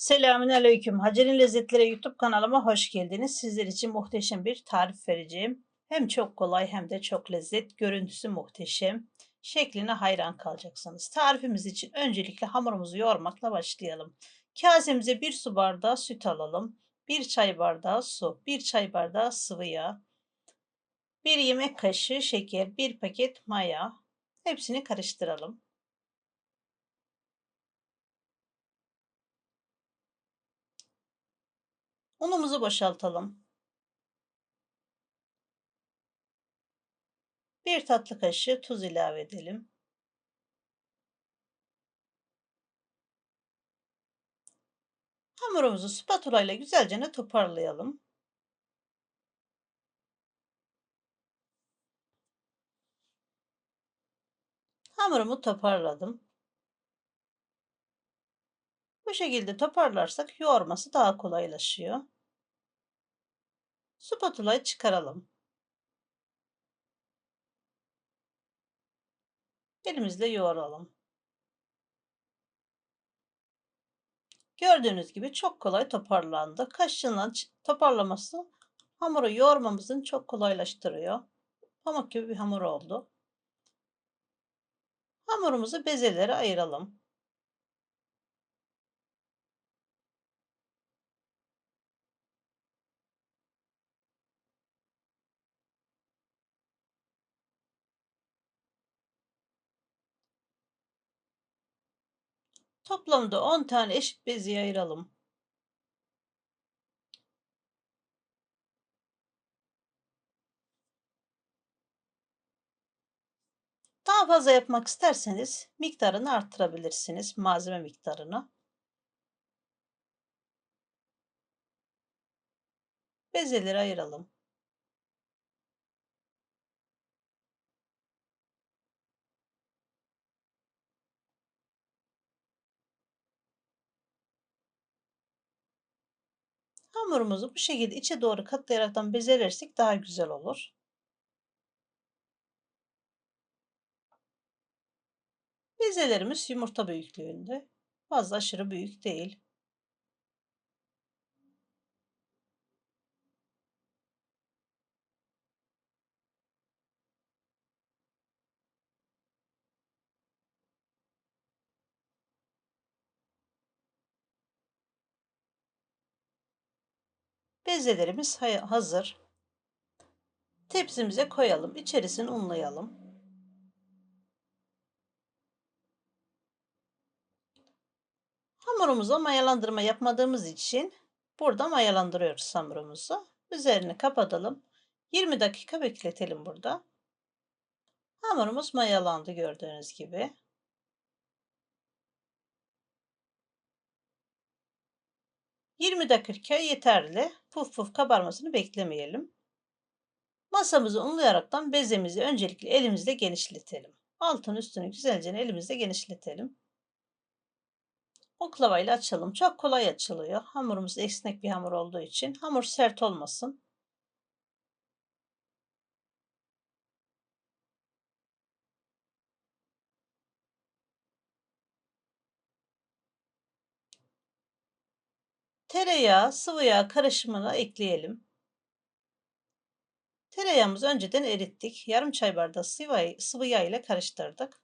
Selamünaleyküm. Hacer'in Lezzetleri YouTube kanalıma hoş geldiniz. Sizler için muhteşem bir tarif vereceğim. Hem çok kolay hem de çok lezzet. Görüntüsü muhteşem. Şekline hayran kalacaksınız. Tarifimiz için öncelikle hamurumuzu yoğurmakla başlayalım. Kasemize bir su bardağı süt alalım. Bir çay bardağı su, bir çay bardağı sıvı yağ, bir yemek kaşığı şeker, bir paket maya. Hepsini karıştıralım. Unumuzu boşaltalım. Bir tatlı kaşığı tuz ilave edelim. Hamurumuzu spatula ile güzelce toparlayalım. Hamurumu toparladım. Bu şekilde toparlarsak yoğurması daha kolaylaşıyor. Spatulayı çıkaralım. Elimizle yoğuralım. Gördüğünüz gibi çok kolay toparlandı. Kaşığından toparlaması hamuru yoğurmamızın çok kolaylaştırıyor. Pamuk gibi bir hamur oldu. Hamurumuzu bezelere ayıralım. Toplamda 10 tane eşit beziye ayıralım. Daha fazla yapmak isterseniz miktarını arttırabilirsiniz. Malzeme miktarını. Bezeleri ayıralım. Hamurumuzu bu şekilde içe doğru katlayaraktan bezelersek daha güzel olur. Bezelerimiz yumurta büyüklüğünde. Fazla aşırı büyük değil. Bezelerimiz hazır. Tepsimize koyalım. İçerisini unlayalım. Hamurumuza mayalandırma yapmadığımız için burada mayalandırıyoruz hamurumuzu. Üzerini kapatalım. 20 dakika bekletelim burada. Hamurumuz mayalandı gördüğünüz gibi. 20 dakika yeterli. Puf puf kabarmasını beklemeyelim. Masamızı unlayaraktan bezemizi öncelikle elimizle genişletelim. Altın üstünü güzelce elimizle genişletelim. Oklavayla açalım. Çok kolay açılıyor. Hamurumuz esnek bir hamur olduğu için. Hamur sert olmasın. Tereyağı, sıvı yağ karışımını ekleyelim. Tereyağımızı önceden erittik. Yarım çay bardağı sıvı, sıvı yağ ile karıştırdık.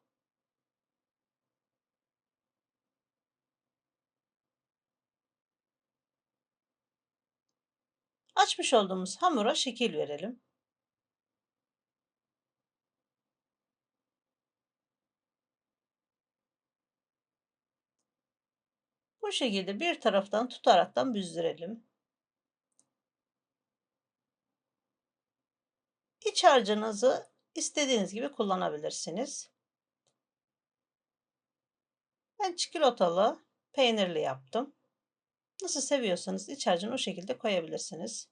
Açmış olduğumuz hamura şekil verelim. Bu şekilde bir taraftan tutaraktan büzdürelim. İç harcınızı istediğiniz gibi kullanabilirsiniz. Ben çikolatalı, peynirli yaptım. Nasıl seviyorsanız iç harcını o şekilde koyabilirsiniz.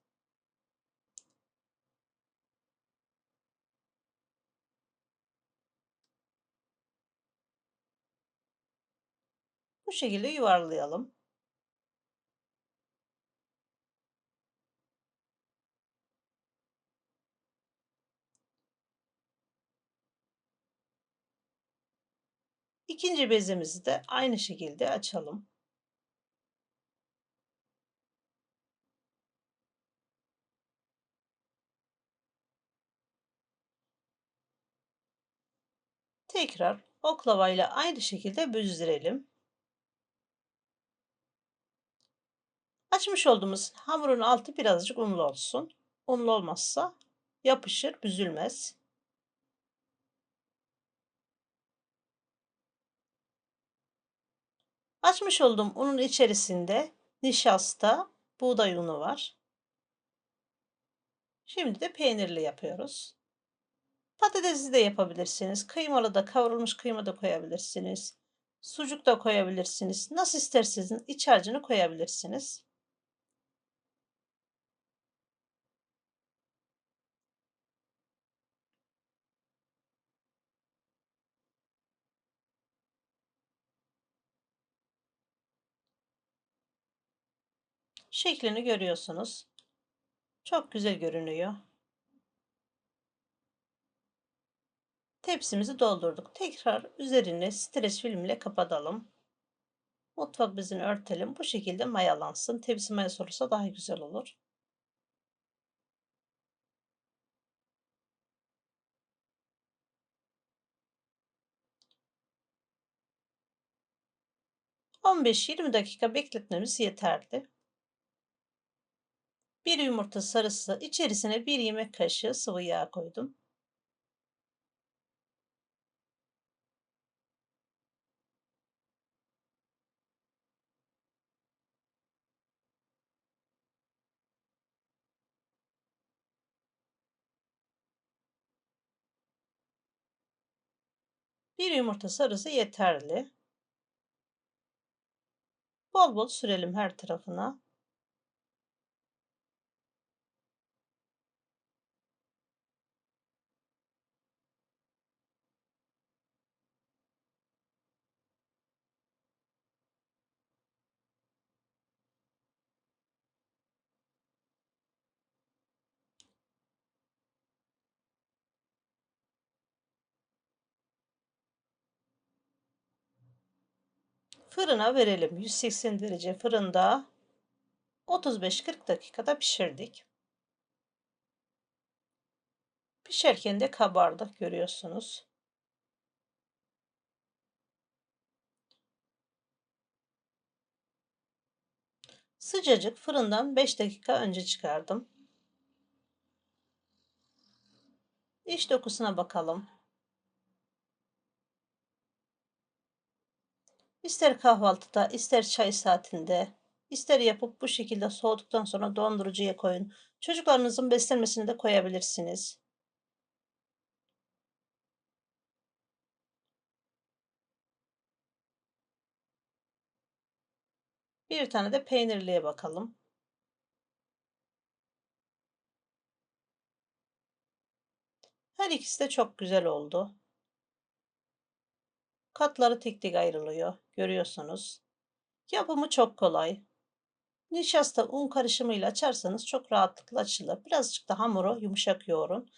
Bu şekilde yuvarlayalım. İkinci bezimizi de aynı şekilde açalım. Tekrar oklavayla aynı şekilde büzdürelim. Açmış olduğumuz hamurun altı birazcık unlu olsun. Unlu olmazsa yapışır, büzülmez. Açmış olduğum unun içerisinde nişasta, buğday unu var. Şimdi de peynirli yapıyoruz. Patatesli de yapabilirsiniz. Kıymalı da kavrulmuş kıyma da koyabilirsiniz. Sucuk da koyabilirsiniz. Nasıl isterseniz iç harcını koyabilirsiniz. Şeklini görüyorsunuz. Çok güzel görünüyor. Tepsimizi doldurduk. Tekrar üzerine streç film ile kapatalım. Mutfak bezini örtelim. Bu şekilde mayalansın. Tepsi mayası olursa daha güzel olur. ...15-20 dakika bekletmemiz yeterli. Bir yumurta sarısı içerisine bir yemek kaşığı sıvı yağ koydum. Bir yumurta sarısı yeterli. Bol bol sürelim her tarafına. Fırına verelim. 180 derece fırında 35-40 dakikada pişirdik. Pişerken de kabardı görüyorsunuz. Sıcacık fırından 5 dakika önce çıkardım. İç dokusuna bakalım. İster kahvaltıda, ister çay saatinde, ister yapıp bu şekilde soğuduktan sonra dondurucuya koyun. Çocuklarınızın beslenmesini de koyabilirsiniz. Bir tane de peynirliye bakalım. Her ikisi de çok güzel oldu. Katları tek tek ayrılıyor. Görüyorsunuz. Yapımı çok kolay. Nişasta un karışımıyla açarsanız çok rahatlıkla açılır. Birazcık da hamuru yumuşak yoğurun.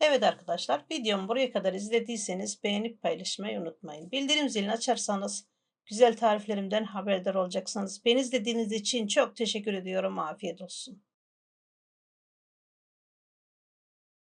Evet arkadaşlar videomu buraya kadar izlediyseniz beğenip paylaşmayı unutmayın. Bildirim zilini açarsanız güzel tariflerimden haberdar olacaksınız. Beni izlediğiniz için çok teşekkür ediyorum. Afiyet olsun.